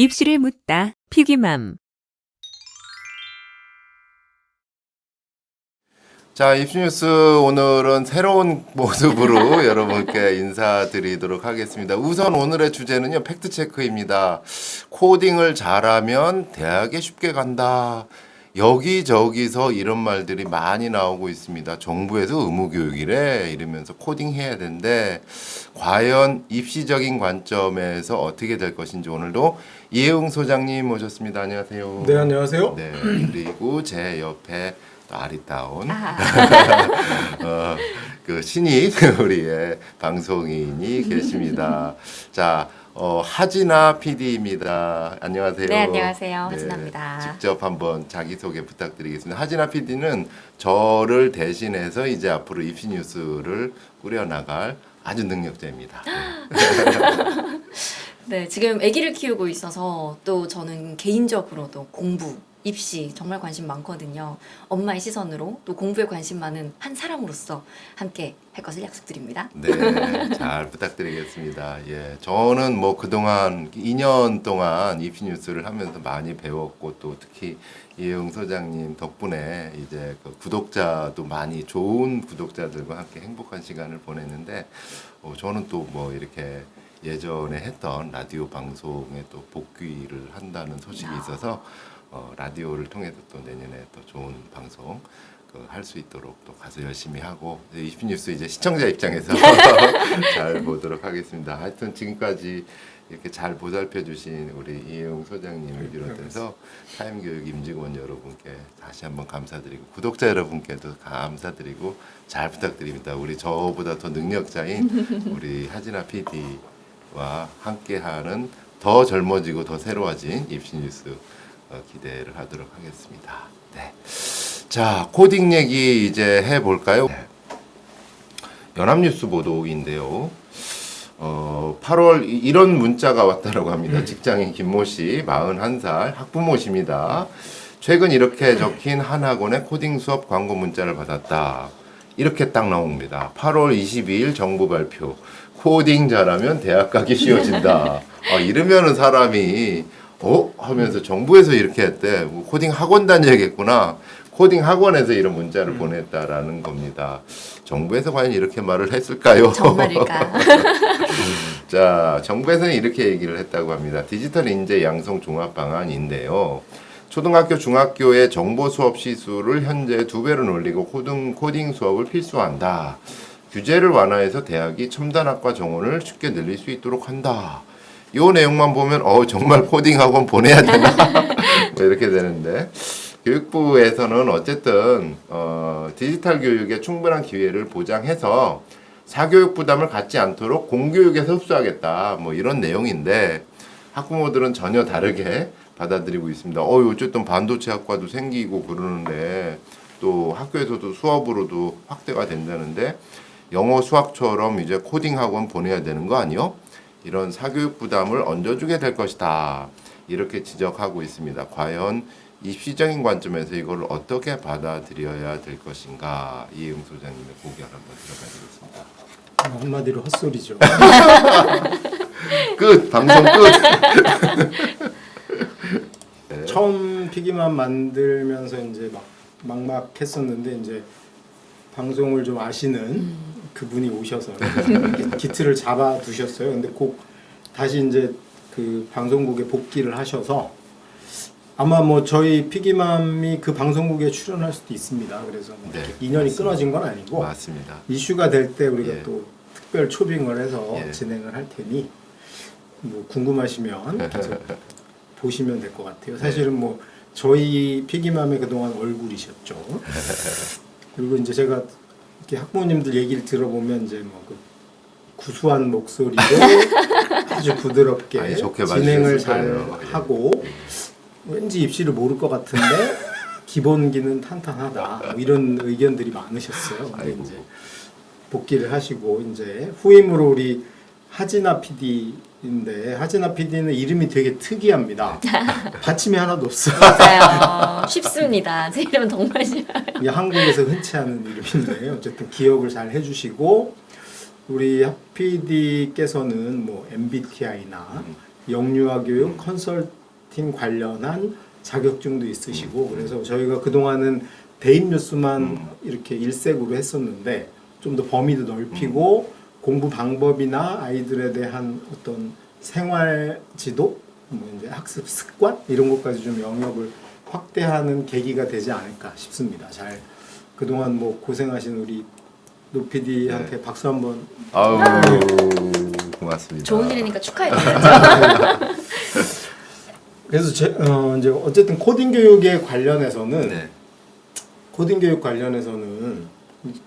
입시를 묻다. 피기맘. 자, 입시뉴스 오늘은 새로운 모습으로 여러분께 인사드리도록 하겠습니다. 우선 오늘의 주제는요, 팩트체크입니다. 코딩을 잘하면 대학에 쉽게 간다. 여기저기서 이런 말들이 많이 나오고 있습니다. 정부에서 의무교육이래 이러면서 코딩해야 되는데 과연 입시적인 관점에서 어떻게 될 것인지 오늘도 이혜웅 소장님 모셨습니다. 안녕하세요. 네 안녕하세요. 네, 그리고 제 옆에 또 아리따운 아, 어, 그 신입 우리의 방송인이 계십니다. 자, 어, 하진아 PD입니다. 안녕하세요. 네, 안녕하세요. 하진아입니다. 직접 한번 자기소개 부탁드리겠습니다. 하진아 PD는 저를 대신해서 이제 앞으로 입시 뉴스를 꾸려나갈 아주 능력자입니다. 네, 지금 아기를 키우고 있어서 또 저는 개인적으로도 공부, 입시 정말 관심 많거든요. 엄마의 시선으로 또 공부에 관심 많은 한 사람으로서 함께 할 것을 약속드립니다. 네, 잘 부탁드리겠습니다. 예, 저는 뭐 그동안 2년 동안 입시 뉴스를 하면서 많이 배웠고 또 특히 이혜영 소장님 덕분에 이제 그 구독자도 많이 좋은 구독자들과 함께 행복한 시간을 보냈는데 어, 저는 또 뭐 이렇게 예전에 했던 라디오 방송에 또 복귀를 한다는 소식이 있어서 어, 라디오를 통해서 또 내년에 또 좋은 방송 그 할 수 있도록 또 가서 열심히 하고 이십 뉴스 이제 시청자 입장에서 잘 보도록 하겠습니다. 하여튼 지금까지 이렇게 잘 보살펴 주신 우리 이혜용 소장님을 비롯해서 타임 교육 임직원 여러분께 다시 한번 감사드리고 구독자 여러분께도 감사드리고 잘 부탁드립니다. 우리 저보다 더 능력자인 우리 하진아 PD와 함께하는 더 젊어지고 더 새로워진 입시 뉴스 어, 기대를 하도록 하겠습니다. 네. 자, 코딩 얘기 이제 해볼까요? 네. 연합뉴스 보도인데요. 어, 8월 이- 이런 문자가 왔다라고 합니다. 직장인 김모 씨, 41살, 학부모십니다. 최근 이렇게 적힌 한 학원의 코딩 수업 광고 문자를 받았다. 이렇게 딱 나옵니다. 8월 22일 정부 발표. 코딩 잘하면 대학 가기 쉬워진다. 아, 이러면은 사람이 어? 하면서 정부에서 이렇게 했대. 뭐 코딩 학원 다녀야겠구나. 코딩 학원에서 이런 문자를 보냈다라는 겁니다. 정부에서 과연 이렇게 말을 했을까요? 정말일까? 자, 정부에서는 이렇게 얘기를 했다고 합니다. 디지털 인재 양성 종합 방안인데요. 초등학교, 중학교의 정보 수업 시수를 현재 두 배로 늘리고 코딩, 코딩 수업을 필수화한다. 규제를 완화해서 대학이 첨단 학과 정원을 쉽게 늘릴 수 있도록 한다. 요 내용만 보면 어 정말 코딩 학원 보내야 되나 뭐 이렇게 되는데 교육부에서는 어쨌든 어, 디지털 교육에 충분한 기회를 보장해서 사교육 부담을 갖지 않도록 공교육에서 흡수하겠다 뭐 이런 내용인데 학부모들은 전혀 다르게 받아들이고 있습니다. 어 어쨌든 반도체 학과도 생기고 그러는데 또 학교에서도 수업으로도 확대가 된다는데 영어 수학처럼 이제 코딩 학원 보내야 되는 거 아니요? 이런 사교육 부담을 얹어주게 될 것이다. 이렇게 지적하고 있습니다. 과연 입시적인 관점에서 이걸 어떻게 받아들여야 될 것인가? 이혜웅 소장님의 고견 한번 들어가겠습니다. 한마디로 헛소리죠. 끝 방송 끝. 네. 처음 피기만 만들면서 이제 막 막막했었는데 이제 방송을 좀 아시는 그분이 오셔서 기틀을 잡아 두셨어요. 근데 꼭 다시 이제 그 방송국에 복귀를 하셔서 아마 뭐 저희 피기맘이 그 방송국에 출연할 수도 있습니다. 그래서 뭐 네, 인연이 끊어진 건 아니고 맞습니다. 이슈가 될 때 우리가 예. 또 특별 초빙을 해서 예. 진행을 할 테니 뭐 궁금하시면 계속 보시면 될 것 같아요. 사실은 뭐 저희 피기맘의 그동안 얼굴이셨죠. 그리고 이제 제가 이렇게 학부모님들 얘기를 들어보면 이제 뭐 그 구수한 목소리로 아주 부드럽게 아니, 좋게 진행을 봐주셨을 잘 거예요. 예. 하고 왠지 입시를 모를 것 같은데 기본기는 탄탄하다 뭐 이런 의견들이 많으셨어요. 근데 아이고. 이제 복귀를 하시고 이제 후임으로 우리 하진아 PD 인데 하진아 PD는 이름이 되게 특이합니다. 받침이 하나도 없어요. 맞아요. 쉽습니다. 제 이름은 정말 쉬워요. 이게 한국에서 흔치 않은 이름인데 어쨌든 기억을 잘 해주시고 우리 학 PD께서는 뭐 MBTI나 영유아 교육 컨설팅 관련한 자격증도 있으시고 그래서 저희가 그동안은 대입 뉴스만 음. 이렇게 일색으로 했었는데 좀 더 범위도 넓히고 공부 방법이나 아이들에 대한 어떤 생활 지도, 뭐 이제 학습 습관 이런 것까지 좀 영역을 확대하는 계기가 되지 않을까 싶습니다. 잘 그동안 뭐 고생하신 우리 노 PD한테 네. 박수 한번 아우 고맙습니다. 좋은 일이니까 축하해 드려야죠. 그래서 제, 어, 이제 어쨌든 코딩 교육에 관련해서는 네. 코딩 교육 관련해서는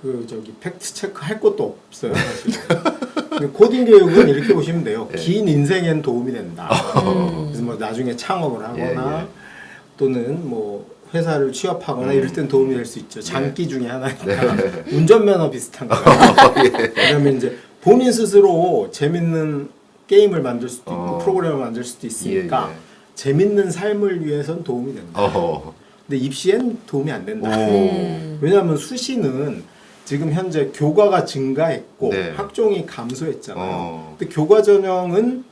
그 저기 팩트 체크 할 것도 없어요 사실. 코딩 교육은 이렇게 보시면 돼요. 네. 긴 인생엔 도움이 된다. 음. 그래서 뭐 나중에 창업을 하거나 예, 예. 또는 뭐 회사를 취업하거나 음. 이럴 땐 도움이 될 수 있죠. 장기 중에 하나니까 네. 운전면허 비슷한 거예요. 그다음에 이제 본인 스스로 재밌는 게임을 만들 수도 있고 어. 프로그램을 만들 수도 있으니까 예, 예. 재밌는 삶을 위해선 도움이 된다. 어. 근데 입시엔 도움이 안 된다. 오. 음. 왜냐하면 수시는 지금 현재 교과가 증가했고 네. 학종이 감소했잖아요. 어. 근데 교과 전형은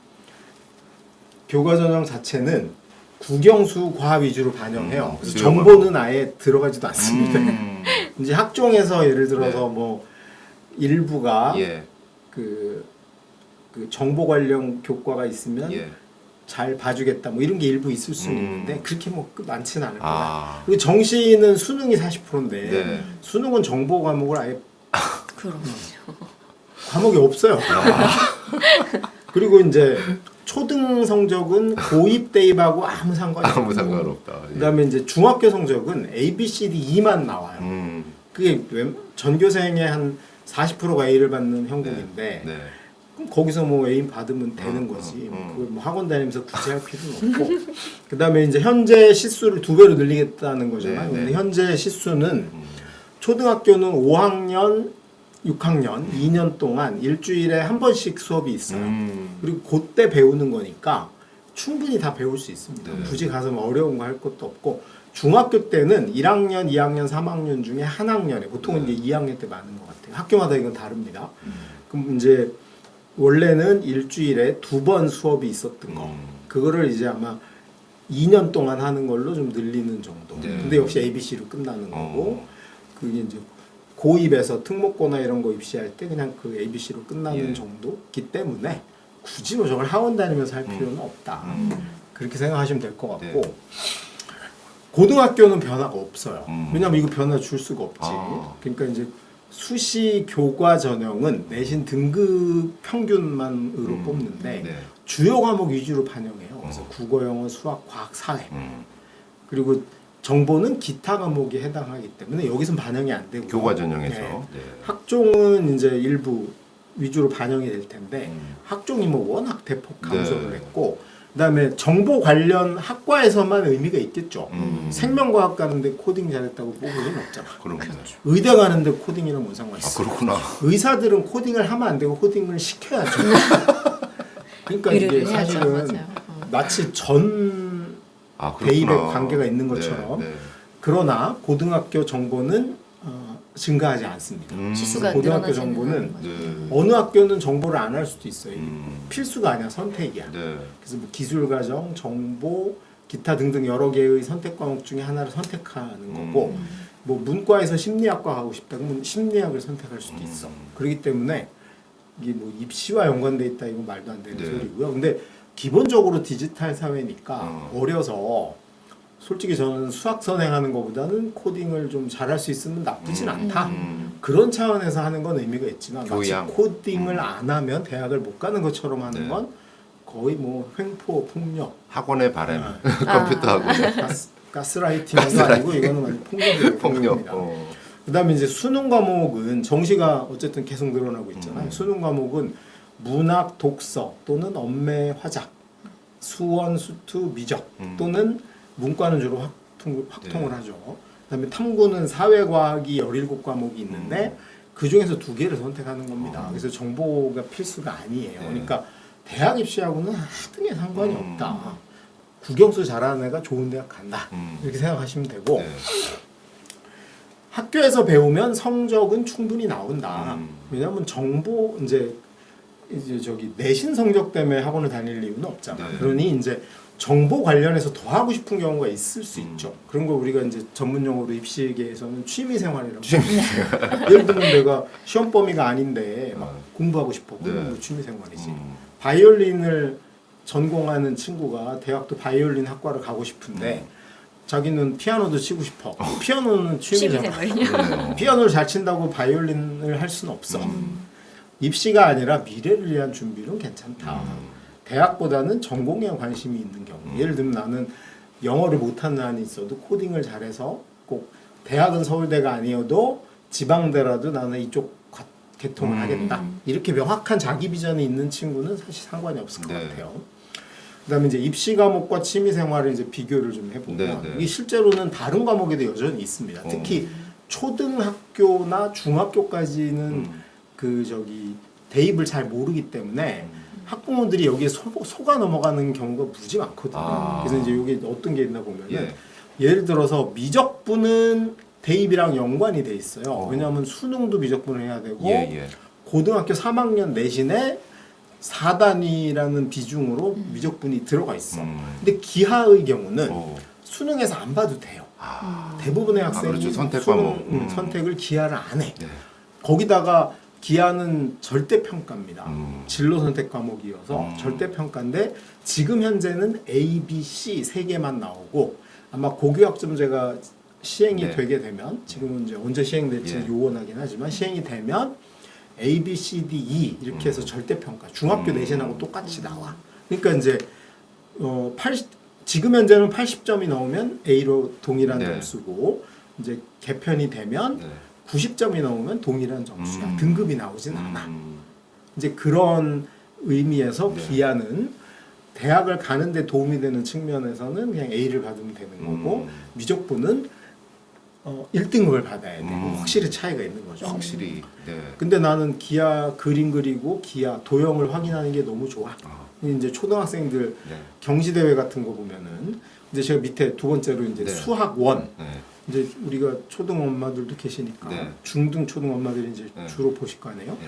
교과 전형 자체는 국영수 과학 위주로 반영해요. 음, 그래서 수요가. 정보는 아예 들어가지도 않습니다. 음. 이제 학종에서 예를 들어서 네. 뭐 일부가 예. 그, 그 정보 관련 교과가 있으면 예. 잘 봐주겠다 뭐 이런 게 일부 있을 수는 음. 있는데 그렇게 뭐 많지는 않을 거야. 아. 그리고 정시는 수능이 40%인데 네. 수능은 정보 과목을 아예 그럼. 과목이 없어요. 아. 그리고 이제 초등 성적은 고입 대입하고 아무 상관이 아무 상관없다. 예. 그다음에 이제 중학교 성적은 A, B, C, D, E만 나와요. 음. 그게 웬- 전교생의 한 40%가 A를 받는 형국인데 네. 그럼 거기서 뭐 A 받으면 되는 음, 거지. 음, 음. 그걸 뭐 학원 다니면서 굳이 할 필요는 없고. 그 다음에 이제 현재 시수를 두 배로 늘리겠다는 거잖아요. 네, 네. 근데 현재 시수는 음. 초등학교는 5학년, 6학년 2년 동안 일주일에 한 번씩 수업이 있어요. 음. 그리고 그때 배우는 거니까 충분히 다 배울 수 있습니다. 네. 굳이 가서 뭐 어려운 거 할 것도 없고 중학교 때는 1학년, 2학년, 3학년 중에 한 학년에 보통은 네. 이제 2학년 때 많은 것 같아요. 학교마다 이건 다릅니다. 음. 그럼 이제 원래는 일주일에 두 번 수업이 있었던 거. 음. 그거를 이제 아마 2년 동안 하는 걸로 좀 늘리는 정도. 네. 근데 역시 ABC로 끝나는 거고 어. 그게 이제 고입에서 특목고나 이런 거 입시할 때 그냥 그 ABC로 끝나는 예. 정도기 때문에 굳이 뭐 저걸 학원 다니면서 할 음. 필요는 없다. 음. 그렇게 생각하시면 될 것 같고 네. 고등학교는 변화가 없어요. 음. 왜냐하면 이거 변화 줄 수가 없지. 아. 그러니까 이제 수시 교과 전형은 내신 등급 평균만으로 음. 뽑는데 네. 주요 과목 위주로 반영해요. 그래서 어. 국어, 영어, 수학, 과학, 사회 음. 그리고 정보는 기타 과목에 해당하기 때문에 여기서 반영이 안 되고 교과 전형에서. 네. 네. 학종은 이제 일부 위주로 반영이 될 텐데 음. 학종이 뭐 워낙 대폭 감소를 네. 했고 그다음에 정보 관련 학과에서만 의미가 있겠죠. 음. 생명과학 가는데 코딩 잘했다고 뽑을 리는 없잖아. 그런가요? 의대 가는데 코딩이랑 뭔 상관 아 있어? 그렇구나. 의사들은 코딩을 하면 안 되고 코딩을 시켜야죠. 그러니까 이게 의뢰를 해야죠. 사실은 맞아요. 어. 마치 전 아 그렇구나. 대입에 관계가 있는 것처럼 네, 네. 그러나 고등학교 정보는 어, 증가하지 않습니다. 음. 지수가 고등학교 늘어나지는 정보는 거죠. 네. 어느 학교는 정보를 안 할 수도 있어요. 음. 필수가 아니야 선택이야. 네. 그래서 뭐 기술 과정, 정보, 기타 등등 여러 개의 선택 과목 중에 하나를 선택하는 거고 음. 뭐 문과에서 심리학과 가고 싶다 그러면 심리학을 선택할 수도 있어. 음. 그렇기 때문에 이게 뭐 입시와 연관돼 있다 이건 말도 안 되는 네. 소리고요. 근데 기본적으로 디지털 사회니까 어. 어려서 솔직히 저는 수학 선행하는 것보다는 코딩을 좀 잘할 수 있으면 나쁘진 음. 않다. 음. 그런 차원에서 하는 건 의미가 있지만 교양. 마치 코딩을 음. 안 하면 대학을 못 가는 것처럼 하는 네. 건 거의 뭐 횡포 폭력 학원의. 아. 컴퓨터 학원. 가스, 가스라이팅도 아니고 이거는 완전 폭력이에요. 폭력. 어. 그다음에 이제 수능 과목은 정시가 어쨌든 계속 늘어나고 있잖아요. 음. 수능 과목은 문학, 독서 또는 언매, 화작, 수원, 수투, 미적 음. 또는 문과는 주로 확통, 확통을 네. 하죠. 그다음에 탐구는 사회과학이 17과목이 있는데 음. 그 중에서 두 개를 선택하는 겁니다. 어. 그래서 정보가 필수가 아니에요. 네. 그러니까 대학 입시하고는 하등에 상관이 음. 없다. 국영수 잘하는 애가 좋은 대학 간다. 음. 이렇게 생각하시면 되고 네. 학교에서 배우면 성적은 충분히 나온다. 음. 왜냐하면 정보 이제 이제 저기 내신 성적 때문에 학원을 다닐 이유는 없잖아. 네. 그러니 이제 정보 관련해서 더 하고 싶은 경우가 있을 수 음. 있죠. 그런 거 우리가 이제 전문 용어로 입시계에서는 취미 생활이라고. 예를 들면 내가 시험 범위가 아닌데 막 어. 공부하고 싶어. 그건 네. 뭐 취미 생활이지. 음. 바이올린을 전공하는 친구가 대학도 바이올린 학과를 가고 싶은데 음. 자기는 피아노도 치고 싶어. 피아노는 취미 취미 생활. 생활이요. 그러네요. 피아노를 잘 친다고 바이올린을 할 수는 없어. 음. 입시가 아니라 미래를 위한 준비는 괜찮다. 음. 대학보다는 전공에 관심이 있는 경우. 음. 예를 들면 나는 영어를 못하는 한이 있어도 코딩을 잘해서 꼭 대학은 서울대가 아니어도 지방대라도 나는 이쪽 과- 계통을 음. 하겠다. 이렇게 명확한 자기 비전이 있는 친구는 사실 상관이 없을 것 네. 같아요. 그다음에 이제 입시 과목과 취미 생활을 이제 비교를 좀 해보면 네, 네. 이게 실제로는 다른 과목에도 여전히 있습니다. 어. 특히 초등학교나 중학교까지는 음. 그 저기 대입을 잘 모르기 때문에 학부모들이 여기에 속, 속아 넘어가는 경우가 무지 많거든요. 아. 그래서 이제 여기 어떤 게 있나 보면은 예. 예를 들어서 미적분은 대입이랑 연관이 돼 있어요. 어. 왜냐하면 수능도 미적분을 해야 되고 예, 예. 고등학교 3학년 내신에 4단위라는 비중으로 미적분이 들어가 있어. 음. 근데 기하의 경우는 어. 수능에서 안 봐도 돼요. 아. 대부분의 아, 학생이 그렇죠. 선택 수능, 과목. 음, 음. 선택을 기하를 안 해. 네. 거기다가 기하는 절대 평가입니다. 음. 진로 선택 과목이어서 음. 절대 평가인데 지금 현재는 A, B, C 세 개만 나오고 아마 고교학점제가 시행이 네. 되게 되면 지금은 이제 언제 시행될지 예. 요원하긴 하지만 시행이 되면 A, B, C, D, E 이렇게 해서 음. 절대 평가 중학교 음. 내신하고 똑같이 나와. 그러니까 이제 어 80, 지금 현재는 80점이 나오면 A로 동일한 네. 점수고 이제 개편이 되면 네. 90점이 나오면 동일한 점수야. 음. 등급이 나오진 않아. 음. 이제 그런 의미에서 네. 기아는 대학을 가는데 도움이 되는 측면에서는 그냥 A를 받으면 되는 거고 음. 미적분은 어 1등급을 받아야 되고 음. 확실히 차이가 있는 거죠. 확실히. 네. 근데 나는 기아 그림 그리고 기아 도형을 확인하는 게 너무 좋아. 아. 이제 초등학생들 네. 경시대회 같은 거 보면은 이제 제가 밑에 두 번째로 이제 네. 수학 원 네. 이제 우리가 초등 엄마들도 계시니까 네. 중등 초등 엄마들이 이제 네. 주로 보실 거 아니에요. 네.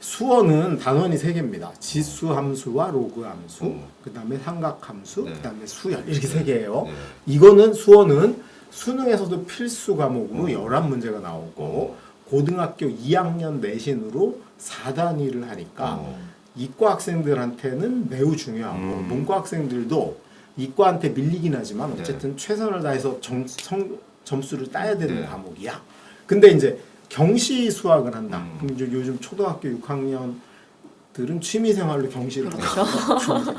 수어는 단원이 세 개입니다. 지수 함수와 로그 함수, 어. 그다음에 삼각 함수, 네. 그다음에 수열 이렇게 세 개예요. 네. 이거는 수어는 수능에서도 필수 과목으로 어. 열한 문제가 나오고 어. 고등학교 2학년 내신으로 4단위를 하니까 어. 이과 학생들한테는 매우 중요하고 음. 문과 학생들도 이과한테 밀리긴 하지만 네. 어쨌든 최선을 다해서 정, 성, 점수를 따야 되는 네. 과목이야. 근데 이제 경시 수학을 한다. 음. 그럼 이제 요즘 초등학교 6학년들은 취미 생활로 경시를 그렇죠.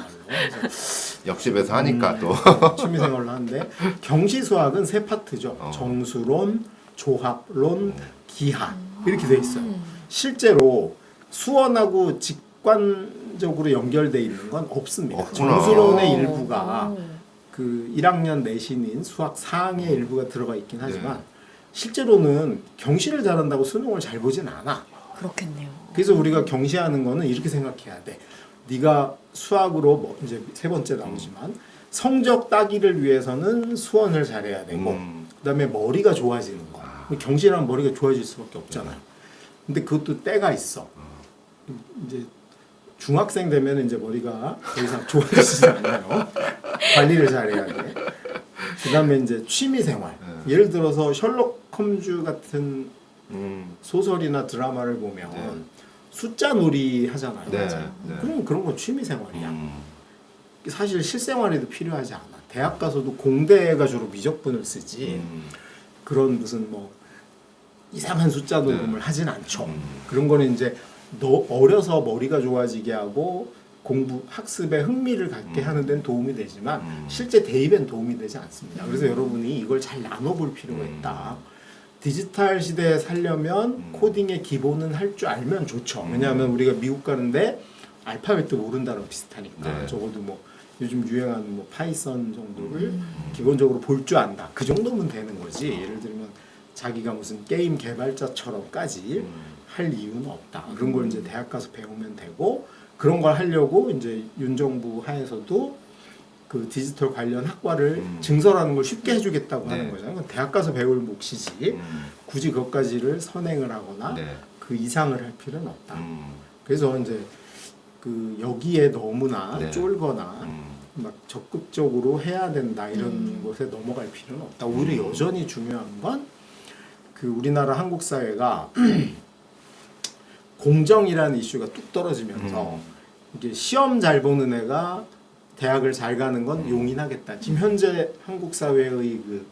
역집에서 하니까 음. 또. 취미 생활로 하는데 경시 수학은 세 파트죠. 어. 정수론, 조합론, 어. 기하 이렇게 돼 있어요. 실제로 수원하고 직관적으로 연결돼 있는 건 없습니다. 없구나. 정수론의 오. 일부가 오. 그 1학년 내신인 수학 4항의 일부가 들어가 있긴 하지만 네. 실제로는 경시를 잘한다고 수능을 잘 보진 않아. 그렇겠네요. 그래서 우리가 경시하는 거는 이렇게 생각해야 돼. 네가 수학으로 뭐 이제 세 번째 나오지만 성적 따기를 위해서는 수원을 잘해야 되고 음. 그다음에 머리가 좋아지는 거. 경시라면 머리가 좋아질 수밖에 없잖아요. 근데 그것도 때가 있어. 이제 중학생 되면 이제 머리가 더 이상 좋아지지 않아요. 관리를 잘해야 돼. 그 다음에 이제 취미 생활. 네. 예를 들어서 셜록 홈즈 같은 음. 소설이나 드라마를 보면 네. 숫자 놀이 하잖아요. 네. 네. 그럼 그런 건 취미 생활이야. 음. 사실 실생활에도 필요하지 않아. 대학 가서도 공대가 주로 미적분을 쓰지. 음. 그런 무슨 뭐 이상한 숫자 녹음을 네. 하진 않죠. 음. 그런 거는 이제 너 어려서 머리가 좋아지게 하고 공부 학습에 흥미를 갖게 음. 하는 데는 도움이 되지만 음. 실제 대입엔 도움이 되지 않습니다. 그래서 여러분이 이걸 잘 나눠볼 필요가 음. 있다. 디지털 시대에 살려면 음. 코딩의 기본은 할 줄 알면 좋죠. 음. 왜냐하면 우리가 미국 가는데 알파벳도 모른다랑 비슷하니까 네. 적어도 뭐 요즘 유행하는 뭐 파이썬 정도를 음. 기본적으로 볼 줄 안다. 그 정도면 되는 거지. 예를 들면 자기가 무슨 게임 개발자처럼까지 음. 할 이유는 없다. 그런 걸 이제 대학 가서 배우면 되고 그런 걸 하려고 이제 윤 정부 하에서도 그 디지털 관련 학과를 음. 증설하는 걸 쉽게 해주겠다고 네. 하는 거잖아요. 그건 대학 가서 배울 몫이지 음. 굳이 그것까지를 선행을 하거나 네. 그 이상을 할 필요는 없다. 음. 그래서 이제 그 여기에 너무나 네. 쫄거나 음. 막 적극적으로 해야 된다 이런 음. 곳에 넘어갈 필요는 없다. 오히려 여전히 중요한 건 그 우리나라 한국 사회가 공정이라는 이슈가 뚝 떨어지면서 음. 이게 시험 잘 보는 애가 대학을 잘 가는 건 용인하겠다. 지금 현재 한국 사회의 그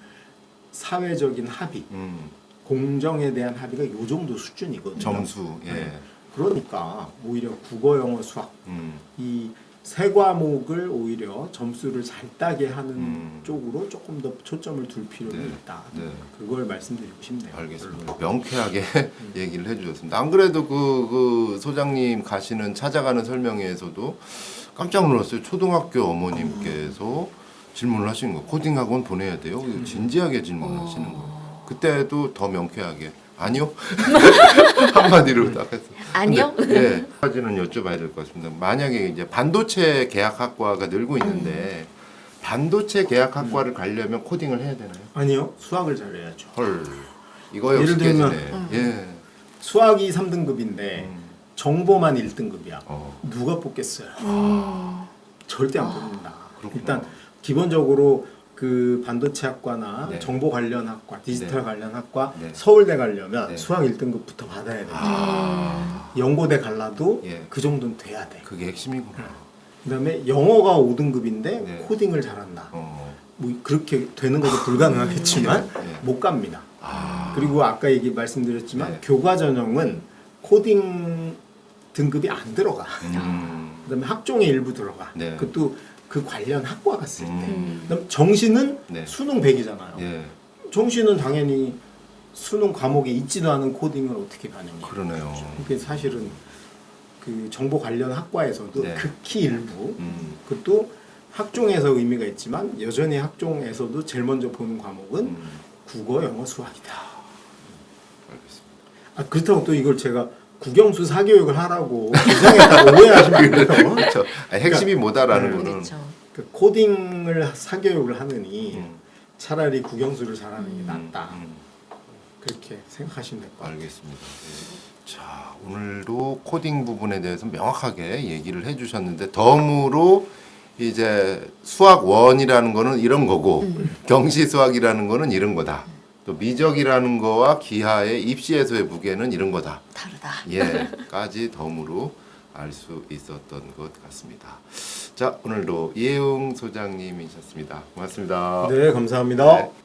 사회적인 합의, 음. 공정에 대한 합의가 요 정도 수준이거든요. 점수. 예. 네. 그러니까 오히려 국어, 영어, 수학 음. 이 세 과목을 오히려 점수를 잘 따게 하는 음. 쪽으로 조금 더 초점을 둘 필요는 네. 있다. 네. 그걸 말씀드리고 싶네요. 알겠습니다. 명쾌하게 얘기를 해주셨습니다. 안 그래도 그, 그 소장님 가시는 찾아가는 설명회에서도 깜짝 놀랐어요. 초등학교 어머님께서 질문을 하시는 거. 코딩 학원 보내야 돼요. 이거 진지하게 질문하시는 거. 그때도 더 명쾌하게 아니요 한마디로 딱 했어. 아니요? 네, 까지는 여쭤봐야 될 것 같습니다. 만약에 이제 반도체 계약학과가 늘고 있는데 반도체 계약학과를 가려면 코딩을 해야 되나요? 아니요, 수학을 잘해야죠. 헐, 이거 예를 역시 들면, 깨지네. 예. 수학이 3등급인데 음. 정보만 1등급이야. 어. 누가 뽑겠어요? 음. 절대 안 뽑는다. 그렇구나. 일단 기본적으로 그 반도체 학과나 네. 정보 관련 학과, 디지털 네. 관련 학과 네. 서울대 가려면 네. 수학 1등급부터 받아야 돼요. 아, 연고대 갈라도 예. 그 정도는 돼야 돼. 그게 핵심이구나. 그다음에 영어가 5등급인데 네. 코딩을 잘한다. 어. 뭐 그렇게 되는 것도 불가능하겠지만 예, 예. 못 갑니다. 아, 그리고 아까 얘기 말씀드렸지만 네. 교과 전형은 코딩 등급이 안 들어가. 음, 그다음에 학종의 일부 들어가. 네. 그것도 그 관련 학과 갔을 때. 음. 그다음 정시는 네. 수능 100이잖아요. 예, 정시는 당연히 수능 과목에 있지도 않은 코딩을 어떻게 반영해? 그러네요. 그게 사실은 그 정보 관련 학과에서도 네. 극히 일부 음, 그것도 학종에서 의미가 있지만 여전히 학종에서도 제일 먼저 보는 과목은 음, 국어, 영어, 수학이다. 알겠습니다. 아 그렇다고 또 이걸 제가 국영수 사교육을 하라고 주장했다고 오해하시면 안 돼요. 그렇죠. 아, 핵심이 뭐다라는 네. 거는. 그렇죠. 그 코딩을 사교육을 하느니 음, 차라리 국영수를 잘하는 게 음, 낫다. 음. 그렇게 생각하시면 될 것 같아요. 알겠습니다. 자, 오늘도 코딩 부분에 대해서 명확하게 얘기를 해주셨는데 덤으로 이제 수학 원이라는 거는 이런 거고 경시 수학이라는 거는 이런 거다. 또 미적이라는 거와 기하의 입시에서의 무게는 이런 거다. 다르다. 예,까지 덤으로 알 수 있었던 것 같습니다. 자, 오늘도 이혜웅 소장님이셨습니다. 고맙습니다. 네, 감사합니다. 네.